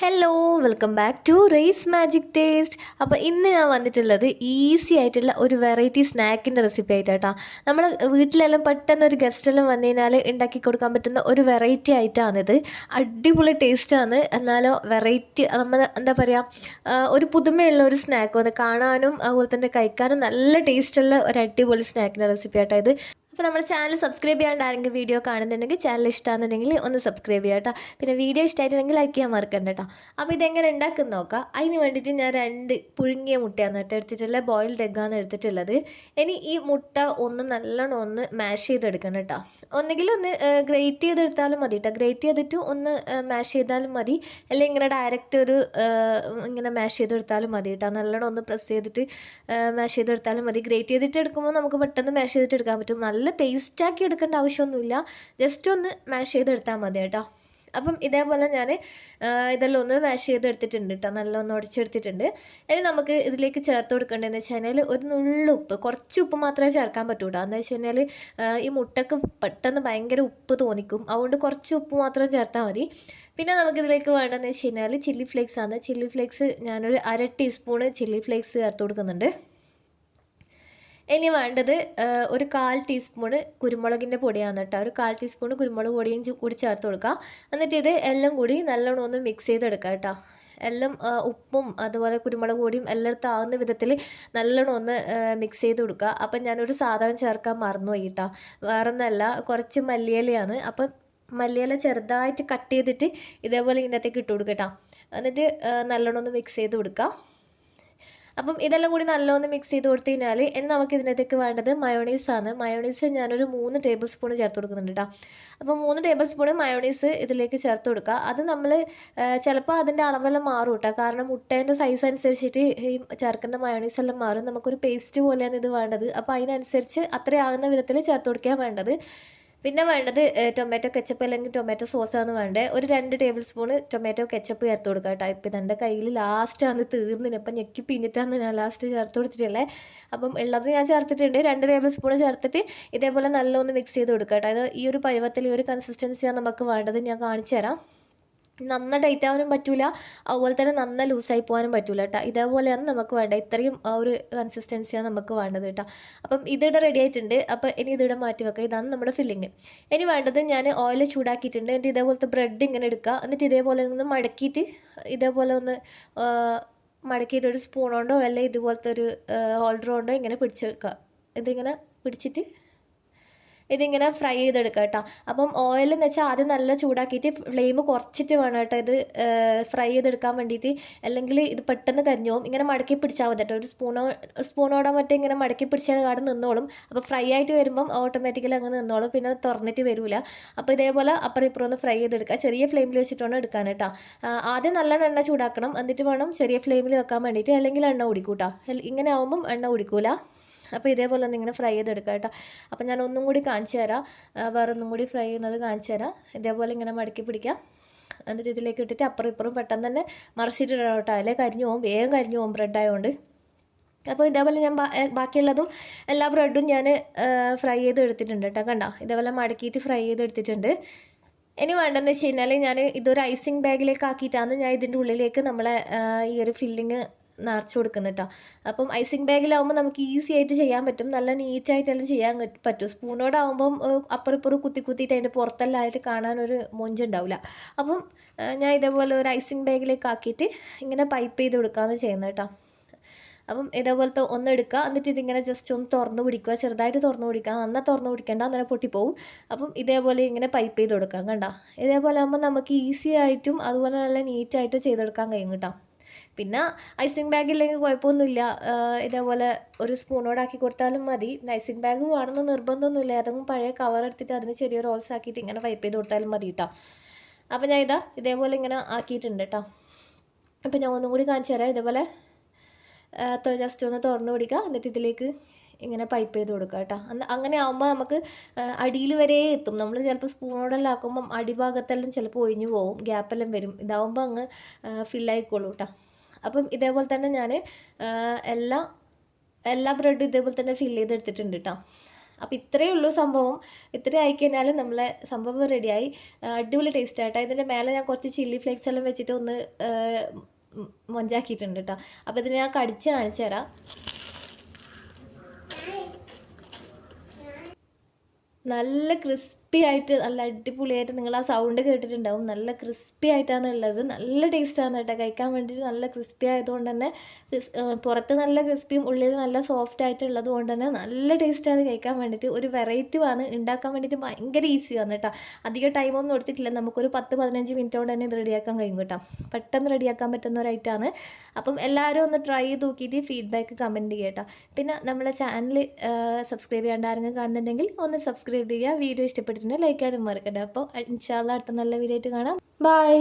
Hello welcome back to race magic taste അപ്പോൾ ഇന്ന് ഞാൻ വന്നിട്ടുള്ളത് ഈസി ആയിട്ടുള്ള ഒരു വെറൈറ്റി സ്നാക്കിന്റെ റെസിപ്പി ആയിട്ടാട്ടോ. നമ്മൾ വീട്ടിലെല്ലാം പെട്ടെന്ന് ഒരു ഗസ്റ്റെല്ലാം വന്നു കഴിഞ്ഞാൽ ഉണ്ടാക്കി കൊടുക്കാൻ പറ്റുന്ന ഒരു വെറൈറ്റി ആയിട്ടാണിത്. അടിപൊളി ടേസ്റ്റാണ് എന്നാലോ വെറൈറ്റി നമ്മൾ എന്താ പറയുക ഒരു പുതുമയുള്ള ഒരു സ്നാക്കും അത് കാണാനും അതുപോലെ തന്നെ കഴിക്കാനും നല്ല ടേസ്റ്റുള്ള ഒരു അടിപൊളി സ്നാക്കിന്റെ റെസിപ്പി ആയിട്ടാണ് ഇത്. അപ്പോൾ നമ്മുടെ ചാനൽ സബ്സ്ക്രൈബ് ചെയ്യാണ്ട് ആരെങ്കിലും വീഡിയോ കാണുന്നുണ്ടെങ്കിൽ ചാനൽ ഇഷ്ടമാണെന്നുണ്ടെങ്കിൽ ഒന്ന് സബ്സ്ക്രൈബ് ചെയ്യാം കേട്ടോ പിന്നെ വീഡിയോ ഇഷ്ടമായിട്ടുണ്ടെങ്കിൽ ലൈക്ക് ചെയ്യാൻ മറക്കണ്ട കേട്ടോ അപ്പോൾ ഇതെങ്ങനെ ഉണ്ടാക്കുന്ന നോക്കാം. അതിന് വേണ്ടിയിട്ട് ഞാൻ രണ്ട് പുഴുങ്ങിയ മുട്ടയാണ് കേട്ടോ എടുത്തിട്ടുള്ളത്. ബോയിൽഡ് എഗ്ഗാണ് എടുത്തിട്ടുള്ളത്. ഇനി ഈ മുട്ട ഒന്ന് നല്ലോണം ഒന്ന് മാഷ് ചെയ്തെടുക്കണം കേട്ടോ ഒന്നുകിൽ ഒന്ന് ഗ്രേറ്റ് ചെയ്തെടുത്താലും മതി കേട്ടോ ഗ്രേറ്റ് ചെയ്തിട്ട് ഒന്ന് മാഷ് ചെയ്താലും മതി. അല്ലെങ്കിൽ ഇങ്ങനെ ഡയറക്റ്റ് ഒരു ഇങ്ങനെ മാഷ് ചെയ്തെടുത്താലും മതി കേട്ടോ നല്ലോണം ഒന്ന് പ്രസ് ചെയ്തിട്ട് മാഷ് ചെയ്തെടുത്താലും മതി. ഗ്രേറ്റ് ചെയ്തിട്ട് എടുക്കുമ്പോൾ നമുക്ക് പെട്ടെന്ന് മാഷ് ചെയ്തിട്ട് എടുക്കാൻ പറ്റും. നല്ല പേസ്റ്റാക്കി എടുക്കേണ്ട ആവശ്യമൊന്നുമില്ല. ജസ്റ്റ് ഒന്ന് മാഷ് ചെയ്തെടുത്താൽ മതി കേട്ടോ. അപ്പം ഇതേപോലെ ഞാൻ ഇതെല്ലാം ഒന്ന് മാഷ് ചെയ്തെടുത്തിട്ടുണ്ട് കേട്ടോ. നല്ല ഒന്ന് ഉടച്ചെടുത്തിട്ടുണ്ട് ഇനി നമുക്ക് ഇതിലേക്ക് ചേർത്ത് കൊടുക്കേണ്ടതെന്ന് വെച്ച് കഴിഞ്ഞാൽ ഒരു നുള്ളുപ്പ് കുറച്ച് ഉപ്പ് മാത്രമേ ചേർക്കാൻ പറ്റൂ കേട്ടോ എന്താ വെച്ച് കഴിഞ്ഞാൽ ഈ മുട്ടക്ക് പെട്ടെന്ന് ഭയങ്കര ഉപ്പ് തോന്നിക്കും. അതുകൊണ്ട് കുറച്ച് ഉപ്പ് മാത്രം ചേർത്താൽ മതി. പിന്നെ നമുക്കിതിലേക്ക് വേണ്ടതെന്ന് വെച്ച് കഴിഞ്ഞാൽ ചില്ലി ഫ്ലേക്സ് ആണ്. ചില്ലി ഫ്ലേക്സ് ഞാനൊരു അര ടീസ്പൂണ് ചില്ലി ഫ്ലേക്സ് ചേർത്ത് കൊടുക്കുന്നുണ്ട്. ഇനി വേണ്ടത് ഒരു കാൽ ടീസ്പൂണ് കുരുമുളകിന്റെ പൊടിയാണ് കേട്ടോ. ഒരു കാൽ ടീസ്പൂണ് കുരുമുളക് പൊടിയും കൂടി ചേർത്ത് കൊടുക്കുക. എന്നിട്ട് ഇത് എല്ലാം കൂടി നല്ലോണം ഒന്ന് മിക്സ് ചെയ്തെടുക്കുക കേട്ടോ. എല്ലാം ഉപ്പും അതുപോലെ കുരുമുളക് പൊടിയും എല്ലായിടത്തും ആവുന്ന വിധത്തിൽ നല്ലോണം ഒന്ന് മിക്സ് ചെയ്ത് കൊടുക്കുക. അപ്പം ഞാനൊരു സാധനം ചേർക്കാൻ മറന്നുപോയി കേട്ടോ. വേറൊന്നല്ല കുറച്ച് മല്ലിയിലയാണ്. അപ്പം മല്ലിയില ചെറുതായിട്ട് കട്ട് ചെയ്തിട്ട് ഇതേപോലെ ഇതിനകത്തേക്ക് ഇട്ട് കൊടുക്കുക എന്നിട്ട് നല്ലോണം ഒന്ന് മിക്സ് ചെയ്ത് കൊടുക്കുക. അപ്പം ഇതെല്ലാം കൂടി നല്ലോണം മിക്സ് ചെയ്ത് കൊടുത്തു കഴിഞ്ഞാൽ ഇനി നമുക്ക് ഇതിനകത്തേക്ക് വേണ്ടത് മയോണീസാണ് മയോണീസ് ഞാനൊരു മൂന്ന് ടേബിൾ സ്പൂൺ ചേർത്ത് കൊടുക്കുന്നുണ്ട് കേട്ടോ അപ്പോൾ മൂന്ന് ടേബിൾ സ്പൂൺ മയോണീസ് ഇതിലേക്ക് ചേർത്ത് കൊടുക്കുക അത് നമ്മൾ ചിലപ്പോൾ അതിന്റെ അളവെല്ലാം മാറും കേട്ടോ കാരണം മുട്ടേന്റെ സൈസ് അനുസരിച്ചിട്ട് ഈ ചേർക്കുന്ന മയോണീസ് എല്ലാം മാറും. നമുക്കൊരു പേസ്റ്റ് പോലെയാണ് ഇത് വേണ്ടത്. അപ്പോൾ അതിനനുസരിച്ച് അത്രയാകുന്ന വിധത്തിൽ ചേർത്ത് കൊടുക്കുകയാണ് വേണ്ടത്. പിന്നെ വേണ്ടത് ടൊമാറ്റോ കെച്ചപ്പ് അല്ലെങ്കിൽ ടൊമാറ്റോ സോസാണ് വേണ്ടത്. ഒരു രണ്ട് ടേബിൾ സ്പൂൺ ടൊമാറ്റോ കെച്ചപ്പ് ചേർത്ത് കൊടുക്കുക കേട്ടോ. ഇപ്പം എന്റെ കയ്യിൽ ലാസ്റ്റാണ് തീർന്നിന്. അപ്പം ഞെക്കി പിന്നിട്ടാന്ന് ഞാൻ ലാസ്റ്റ് ചേർത്ത് കൊടുത്തിട്ടുള്ളത് അപ്പം ഉള്ളത് ഞാൻ ചേർത്തിട്ടുണ്ട്. രണ്ട് ടേബിൾ സ്പൂൺ ചേർത്തിട്ട് ഇതേപോലെ നല്ലൊന്ന് മിക്സ് ചെയ്ത് കൊടുക്കുക കേട്ടോ. അത് ഈ ഒരു പരുവത്തിൽ ഈ ഒരു കൺസിസ്റ്റൻസിയാണ് നമുക്ക് വേണ്ടത്. ഞാൻ കാണിച്ചു തരാം നന്ന ടൈറ്റ് ആവാനും പറ്റൂല. അതുപോലെ തന്നെ നന്ന ലൂസായി പോകാനും പറ്റൂല കേട്ടോ ഇതേപോലെയാണ് നമുക്ക് വേണ്ടത്. ഇത്രയും ആ ഒരു കൺസിസ്റ്റൻസിയാണ് നമുക്ക് വേണ്ടത് കേട്ടോ അപ്പം ഇതിവിടെ റെഡി ആയിട്ടുണ്ട്. അപ്പോൾ ഇനി ഇതിവിടെ മാറ്റി വെക്കുക ഇതാണ് നമ്മുടെ ഫില്ലിങ് ഇനി വേണ്ടത് ഞാൻ ഓയിൽ ചൂടാക്കിയിട്ടുണ്ട്. എന്നിട്ട് ഇതേപോലത്തെ ബ്രെഡ് ഇങ്ങനെ എടുക്കുക. എന്നിട്ട് ഇതേപോലെ ഒന്ന് മടക്കിയിട്ട് ഇതേപോലെ ഒന്ന് മടക്കിയിട്ട് ഒരു സ്പൂൺ അല്ലെങ്കിൽ ഇതുപോലത്തെ ഒരു ഹോൾഡർ കൊണ്ടോ ഇങ്ങനെ പിടിച്ചെടുക്കുക. ഇതിങ്ങനെ പിടിച്ചിട്ട് ഇതിങ്ങനെ ഫ്രൈ ചെയ്തെടുക്കുക കേട്ടോ. അപ്പം ഓയിൽ എന്ന് വെച്ചാൽ ആദ്യം നല്ല ചൂടാക്കിയിട്ട് ഫ്ലെയിം കുറച്ചിട്ട് വേണം കേട്ടോ ഇത് ഫ്രൈ ചെയ്തെടുക്കാൻ വേണ്ടിയിട്ട്. അല്ലെങ്കിൽ ഇത് പെട്ടെന്ന് കരിഞ്ഞു പോകും. ഇങ്ങനെ മടക്കി പിടിച്ചാൽ മതി കേട്ടോ. ഒരു സ്പൂണോ സ്പൂണോടെ മറ്റേ ഇങ്ങനെ മടക്കി പിടിച്ചാൽ കാട് നിന്നോളും. അപ്പോൾ ഫ്രൈ ആയിട്ട് വരുമ്പം ഓട്ടോമാറ്റിക്കലി അങ്ങ് നിന്നോളും. പിന്നെ തുറന്നിട്ട് വരില്ല അപ്പോൾ ഇതേപോലെ അപ്പുറം ഇപ്പുറം ഒന്ന് ഫ്രൈ ചെയ്തെടുക്കുക. ചെറിയ ഫ്ലെയിമിൽ വെച്ചിട്ട് വേണം എടുക്കാൻ കേട്ടോ. ആദ്യം നല്ല എണ്ണ ചൂടാക്കണം. എന്നിട്ട് വേണം ചെറിയ ഫ്ലെയിമിൽ വെക്കാൻ വേണ്ടിയിട്ട്. അല്ലെങ്കിൽ എണ്ണ കുടിക്കൂട്ടോ ഇങ്ങനെ ആകുമ്പം എണ്ണ കുടിക്കൂല. അപ്പോൾ ഇതേപോലെ ഒന്ന് ഇങ്ങനെ ഫ്രൈ ചെയ്തെടുക്കുക കേട്ടോ. അപ്പോൾ ഞാൻ ഒന്നും കൂടി കാണിച്ചു തരാം. വേറെ ഒന്നും കൂടി ഫ്രൈ ചെയ്യുന്നത് കാണിച്ചു തരാം. ഇതേപോലെ ഇങ്ങനെ മടക്കി പിടിക്കാം. എന്നിട്ട് ഇതിലേക്ക് ഇട്ടിട്ട് അപ്പുറം ഇപ്പുറം പെട്ടെന്ന് തന്നെ മറിച്ചിട്ടിടണം കേട്ടോ. അല്ലെ? കരിഞ്ഞു പോകും. വേഗം കരിഞ്ഞു പോകും ബ്രെഡ് ആയതുകൊണ്ട്. അപ്പോൾ ഇതേപോലെ ഞാൻ ബാക്കിയുള്ളതും എല്ലാ ബ്രെഡും ഞാൻ ഫ്രൈ ചെയ്ത് എടുത്തിട്ടുണ്ട് കേട്ടോ. കണ്ടോ? ഇതേപോലെ മടക്കിയിട്ട് ഫ്രൈ ചെയ്ത് എടുത്തിട്ടുണ്ട് ഇനി വേണ്ടതെന്ന് വെച്ച് കഴിഞ്ഞാൽ ഞാൻ ഇതൊരു ഐസിങ് ബാഗിലേക്ക് ആക്കിയിട്ടാണ് ഞാൻ ഇതിന്റെ ഉള്ളിലേക്ക് നമ്മളെ ഈ ഒരു ഫില്ലിങ് നിറച്ച് കൊടുക്കുന്നത് കേട്ടോ അപ്പം ഐസിങ് ബാഗിലാവുമ്പോൾ നമുക്ക് ഈസി ആയിട്ട് ചെയ്യാൻ പറ്റും. നല്ല നീറ്റായിട്ടെല്ലാം ചെയ്യാൻ പറ്റും. സ്പൂണോടാവുമ്പം അപ്പുറം കുത്തി കുത്തിയിട്ട് അതിന്റെ പുറത്തെല്ലാം ആയിട്ട് കാണാനൊരു മൊഞ്ചുണ്ടാവില്ല അപ്പം ഞാൻ ഇതേപോലെ ഒരു ഐസിങ് ബാഗിലേക്ക് ആക്കിയിട്ട് ഇങ്ങനെ പൈപ്പ് ചെയ്ത് കൊടുക്കാമെന്ന് ചെയ്യുന്നത് കേട്ടോ അപ്പം ഇതേപോലത്തെ ഒന്ന് എടുക്കുക. എന്നിട്ട് ഇതിങ്ങനെ ജസ്റ്റ് ഒന്ന് തുറന്ന് പിടിക്കുക. ചെറുതായിട്ട് തുറന്ന് പിടിക്കുക. നന്നായി തുറന്ന് പിടിക്കേണ്ട. അങ്ങനെ പൊട്ടിപ്പോവും. അപ്പം ഇതേപോലെ ഇങ്ങനെ പൈപ്പ് ചെയ്ത് കൊടുക്കാം. കണ്ട? ഇതേപോലെ ആകുമ്പോൾ നമുക്ക് ഈസി ആയിട്ടും അതുപോലെ നല്ല നീറ്റായിട്ട് ചെയ്തെടുക്കാൻ കഴിയും കേട്ടോ. പിന്നെ ഐസിങ് ബാഗ് ഇല്ലെങ്കിൽ കുഴപ്പമൊന്നുമില്ല. ഇതേപോലെ ഒരു സ്പൂണോടാക്കി കൊടുത്താലും മതി. ഐസിങ് ബാഗ് വേണമെന്ന് നിർബന്ധമൊന്നുമില്ല. ഏതെങ്കിലും പഴയ കവർ എടുത്തിട്ട് അതിന് ചെറിയ റോൾസ് ആക്കിയിട്ട് ഇങ്ങനെ വൈപ്പ് ചെയ്ത് കൊടുത്താലും മതി കേട്ടോ അപ്പോൾ ഞാൻ ഇതാ ഇതേപോലെ ഇങ്ങനെ ആക്കിയിട്ടുണ്ട് കേട്ടോ അപ്പോൾ ഞാൻ ഒന്നും കൂടി കാണിച്ചു തരാം. ഇതേപോലെ ജസ്റ്റ് ഒന്ന് തുറന്നു പിടിക്കുക എന്നിട്ട് ഇതിലേക്ക് ഇങ്ങനെ പൈപ്പ് ചെയ്ത് കൊടുക്കുക കേട്ടോ അങ്ങനെ ആകുമ്പോൾ നമുക്ക് അടിയിൽ വരെ എത്തും നമ്മൾ ചിലപ്പോൾ സ്പൂണോടെല്ലാം ആക്കുമ്പം അടിഭാഗത്തെല്ലാം ചിലപ്പോൾ ഒഴിഞ്ഞു പോകും ഗ്യാപ്പെല്ലാം വരും ഇതാവുമ്പോൾ അങ്ങ് ഫില്ലായിക്കോളൂ കേട്ടോ അപ്പം ഇതേപോലെ തന്നെ ഞാൻ എല്ലാ എല്ലാ ബ്രെഡും ഇതേപോലെ തന്നെ ഫില്ല് ചെയ്തെടുത്തിട്ടുണ്ട് കേട്ടോ അപ്പം ഇത്രയേ ഉള്ളൂ സംഭവം ഇത്രയും ആയിക്കഴിഞ്ഞാൽ നമ്മളെ സംഭവം റെഡിയായി അടിപൊളി ടേസ്റ്റ് ആയിട്ടോ ഇതിന്റെ മേലെ ഞാൻ കുറച്ച് ചില്ലി ഫ്ലേക്സ് എല്ലാം വെച്ചിട്ട് ഒന്ന് മൊഞ്ചാക്കിയിട്ടുണ്ട് കേട്ടോ അപ്പോൾ ഇതിന് ഞാൻ കടിച്ച് കാണിച്ചു തരാം നല്ല ക്രിസ്പി ആയിട്ട് നല്ല അടിപൊളിയായിട്ട് നിങ്ങൾ ആ സൗണ്ട് കേട്ടിട്ടുണ്ടാവും. നല്ല ക്രിസ്പി ആയിട്ടാണ് ഉള്ളത്. നല്ല ടേസ്റ്റാണ് കേട്ടോ. കഴിക്കാൻ വേണ്ടിയിട്ട് നല്ല ക്രിസ്പി ആയതുകൊണ്ട് തന്നെ പുറത്ത് നല്ല ക്രിസ്പിയും ഉള്ളിൽ നല്ല സോഫ്റ്റ് ആയിട്ടുള്ളത് കൊണ്ട് തന്നെ നല്ല ടേസ്റ്റാണ് കഴിക്കാൻ വേണ്ടിയിട്ട്. ഒരു വെറൈറ്റി ആണ്. ഉണ്ടാക്കാൻ വേണ്ടിയിട്ട് ഭയങ്കര ഈസിയാണ് കേട്ടോ. അധികം ടൈമൊന്നും എടുത്തിട്ടില്ല. നമുക്കൊരു പത്ത് പതിനഞ്ച് മിനിറ്റ് കൊണ്ട് തന്നെ ഇത് റെഡിയാക്കാൻ കഴിയും കേട്ടോ. പെട്ടെന്ന് റെഡിയാക്കാൻ പറ്റുന്ന ഒരു ഐറ്റമാണ് അപ്പം എല്ലാവരും ഒന്ന് ട്രൈ ചെയ്ത് നോക്കിയിട്ട് ഫീഡ്ബാക്ക് കമന്റ് ചെയ്യുക കേട്ടോ. പിന്നെ നമ്മളെ ചാനൽ സബ്സ്ക്രൈബ് ചെയ്യാണ്ട് ആരെങ്കിലും കാണുന്നുണ്ടെങ്കിൽ ഒന്ന് സബ്സ്ക്രൈബ് ചെയ്യുക. വീഡിയോ ഇഷ്ടപ്പെട്ടിട്ടുണ്ടെങ്കിൽ ലൈക്ക് ചെയ്യാനും മറക്കട്ടെ അപ്പോൾ ഇൻഷാല്ല അടുത്ത നല്ല വീഡിയോ ആയിട്ട് കാണാം. ബൈ